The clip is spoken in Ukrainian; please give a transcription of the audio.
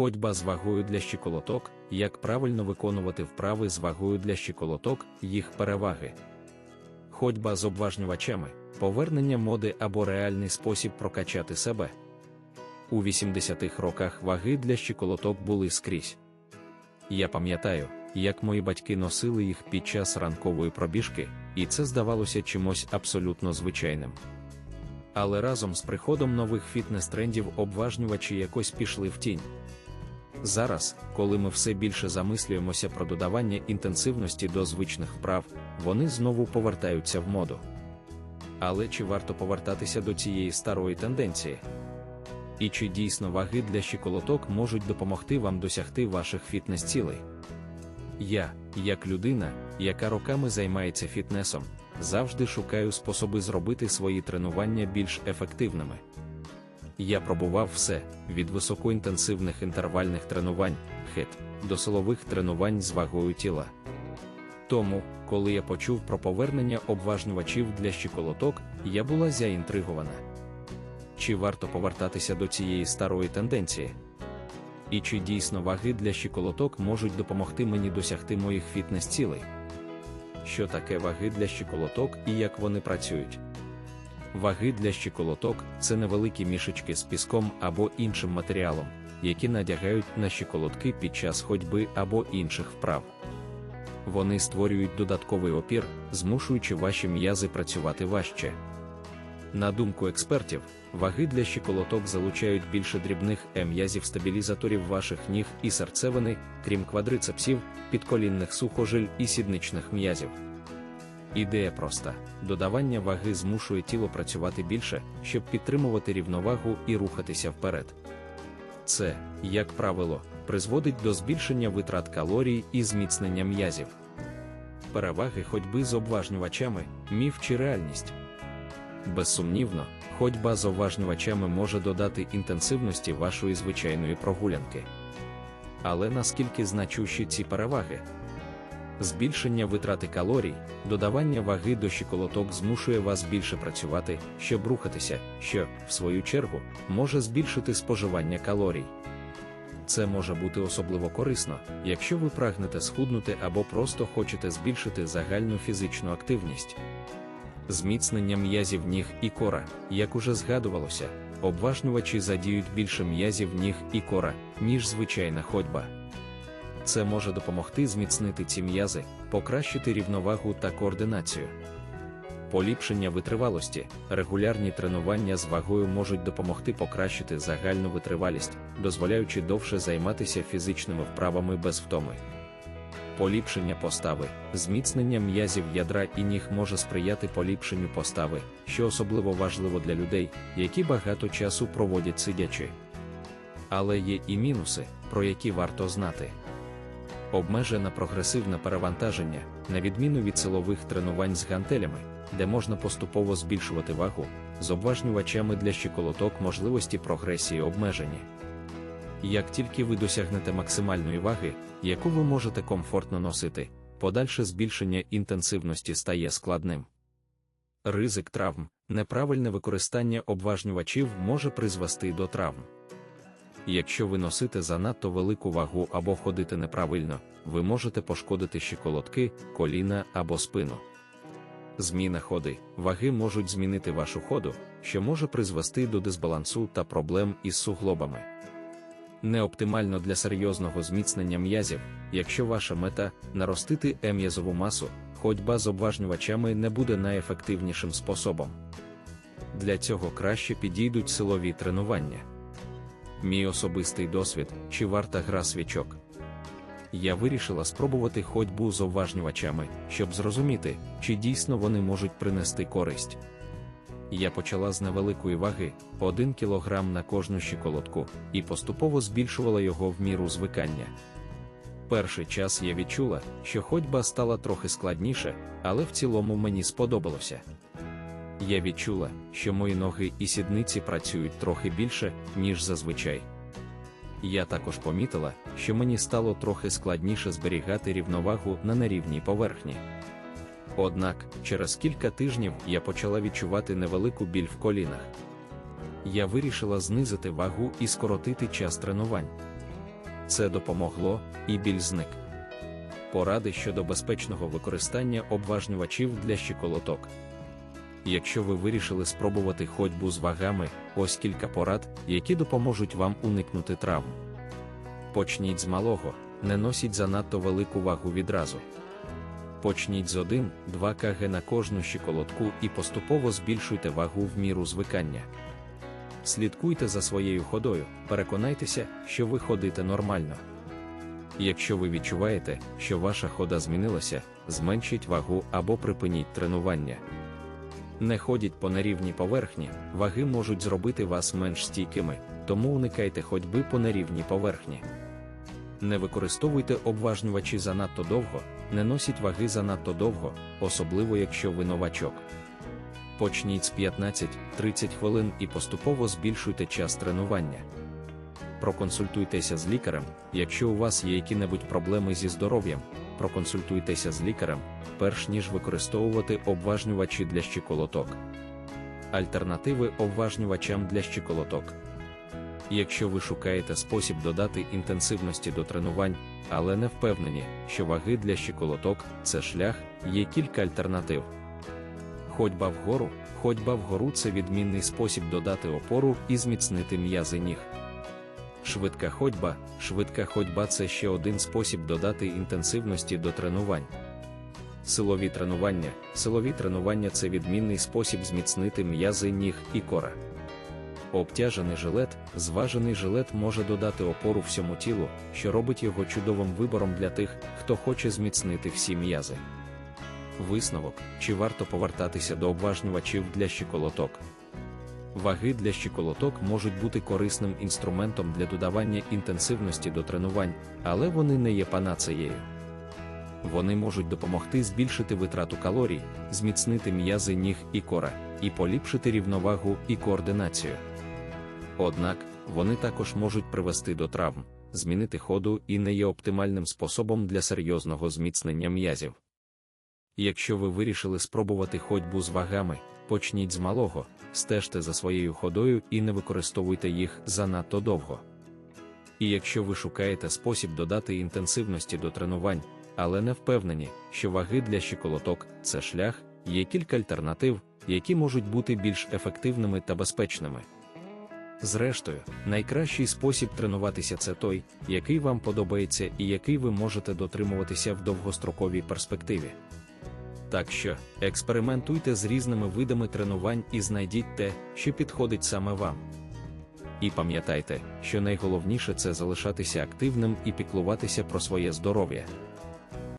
Ходьба з вагою для щиколоток, як правильно виконувати вправи з вагою для щиколоток, їх переваги. Ходьба з обважнювачами, повернення моди або реальний спосіб прокачати себе. У 80-х роках ваги для щиколоток були скрізь. Я пам'ятаю, як мої батьки носили їх під час ранкової пробіжки, і це здавалося чимось абсолютно звичайним. Але разом з приходом нових фітнес-трендів обважнювачі якось пішли в тінь. Зараз, коли ми все більше замислюємося про додавання інтенсивності до звичних вправ, вони знову повертаються в моду. Але чи варто повертатися до цієї старої тенденції? І чи дійсно ваги для щиколоток можуть допомогти вам досягти ваших фітнес-цілей? Я, як людина, яка роками займається фітнесом, завжди шукаю способи зробити свої тренування більш ефективними. Я пробував все від високоінтенсивних інтервальних тренувань, хет, до силових тренувань з вагою тіла. Тому, коли я почув про повернення обважнювачів для щиколоток, я була заінтригована. Чи варто повертатися до цієї старої тенденції? І чи дійсно ваги для щиколоток можуть допомогти мені досягти моїх фітнес-цілей? Що таке ваги для щиколоток і як вони працюють? Ваги для щиколоток це невеликі мішечки з піском або іншим матеріалом, які надягають на щиколотки під час ходьби або інших вправ. Вони створюють додатковий опір, змушуючи ваші м'язи працювати важче. На думку експертів, ваги для щиколоток залучають більше дрібних м'язів стабілізаторів ваших ніг і серцевини, крім квадрицепсів, підколінних сухожиль і сідничних м'язів. Ідея проста: додавання ваги змушує тіло працювати більше, щоб підтримувати рівновагу і рухатися вперед. Це, як правило, призводить до збільшення витрат калорій і зміцнення м'язів. Переваги ходьби з обважнювачами, міф чи реальність. Безсумнівно, ходьба з обважнювачами може додати інтенсивності вашої звичайної прогулянки. Але наскільки значущі ці переваги? Збільшення витрати калорій, додавання ваги до щиколоток змушує вас більше працювати, щоб рухатися, що, в свою чергу, може збільшити споживання калорій. Це може бути особливо корисно, якщо ви прагнете схуднути або просто хочете збільшити загальну фізичну активність. Зміцнення м'язів ніг і кора, як уже згадувалося, обважнювачі задіють більше м'язів ніг і кора, ніж звичайна ходьба. Це може допомогти зміцнити ці м'язи, покращити рівновагу та координацію. Поліпшення витривалості, регулярні тренування з вагою можуть допомогти покращити загальну витривалість, дозволяючи довше займатися фізичними вправами без втоми. Поліпшення постави, зміцнення м'язів ядра і ніг може сприяти поліпшенню постави, що особливо важливо для людей, які багато часу проводять сидячи. Але є і мінуси, про які варто знати. Обмежене прогресивне перевантаження, на відміну від силових тренувань з гантелями, де можна поступово збільшувати вагу, з обважнювачами для щиколоток можливості прогресії обмежені. Як тільки ви досягнете максимальної ваги, яку ви можете комфортно носити, подальше збільшення інтенсивності стає складним. Ризик травм, неправильне використання обважнювачів може призвести до травм. Якщо ви носите занадто велику вагу або ходите неправильно, ви можете пошкодити щиколотки, коліна або спину. Зміна ходи, ваги можуть змінити вашу ходу, що може призвести до дисбалансу та проблем із суглобами. Неоптимально для серйозного зміцнення м'язів, якщо ваша мета наростити м'язову масу, ходьба з обважнювачами не буде найефективнішим способом. Для цього краще підійдуть силові тренування. Мій особистий досвід чи варта гра свічок. Я вирішила спробувати ходьбу з обважнювачами, щоб зрозуміти, чи дійсно вони можуть принести користь. Я почала з невеликої ваги 1 кг на кожну щиколотку, і поступово збільшувала його в міру звикання. Перший час я відчула, що ходьба стала трохи складніше, але в цілому мені сподобалося. Я відчула, що мої ноги і сідниці працюють трохи більше, ніж зазвичай. Я також помітила, що мені стало трохи складніше зберігати рівновагу на нерівній поверхні. Однак, через кілька тижнів я почала відчувати невелику біль в колінах. Я вирішила знизити вагу і скоротити час тренувань. це допомогло, і біль зник. Поради щодо безпечного використання обважнювачів для щиколоток. Якщо ви вирішили спробувати ходьбу з вагами, ось кілька порад, які допоможуть вам уникнути травм. Почніть з малого, не носіть занадто велику вагу відразу. Почніть з 1-2 кг на кожну щиколотку і поступово збільшуйте вагу в міру звикання. Слідкуйте за своєю ходою, переконайтеся, що ви ходите нормально. Якщо ви відчуваєте, що ваша хода змінилася, зменшіть вагу або припиніть тренування. Не ходіть по нерівній поверхні, ваги можуть зробити вас менш стійкими, тому уникайте ходьби по нерівній поверхні. Не використовуйте обважнювачі занадто довго, не носіть ваги занадто довго, особливо якщо ви новачок. Почніть з 15-30 хвилин і поступово збільшуйте час тренування. Проконсультуйтеся з лікарем, якщо у вас є які-небудь проблеми зі здоров'ям, проконсультуйтеся з лікарем, перш ніж використовувати обважнювачі для щиколоток. Альтернативи обважнювачам для щиколоток. Якщо ви шукаєте спосіб додати інтенсивності до тренувань, але не впевнені, що ваги для щиколоток це шлях, є кілька альтернатив. Ходьба вгору, ходьба вгору це відмінний спосіб додати опору і зміцнити м'язи ніг. Швидка ходьба, швидка ходьба це ще один спосіб додати інтенсивності до тренувань. Силові тренування, силові тренування це відмінний спосіб зміцнити м'язи ніг і кора. Обтяжений жилет, зважений жилет може додати опору всьому тілу, що робить його чудовим вибором для тих, хто хоче зміцнити всі м'язи. Висновок, чи варто повертатися до обважнювачів для щиколоток. Ваги для щиколоток можуть бути корисним інструментом для додавання інтенсивності до тренувань, але вони не є панацеєю. Вони можуть допомогти збільшити витрату калорій, зміцнити м'язи ніг і кора, і поліпшити рівновагу і координацію. Однак, вони також можуть привести до травм, змінити ходу і не є оптимальним способом для серйозного зміцнення м'язів. Якщо ви вирішили спробувати ходьбу з вагами, почніть з малого, стежте за своєю ходою і не використовуйте їх занадто довго. І якщо ви шукаєте спосіб додати інтенсивності до тренувань, але не впевнені, що ваги для щиколоток це шлях, є кілька альтернатив, які можуть бути більш ефективними та безпечними. Зрештою, найкращий спосіб тренуватися це той, який вам подобається і який ви можете дотримуватися в довгостроковій перспективі. Так що, експериментуйте з різними видами тренувань і знайдіть те, що підходить саме вам. І пам'ятайте, що найголовніше це залишатися активним і піклуватися про своє здоров'я.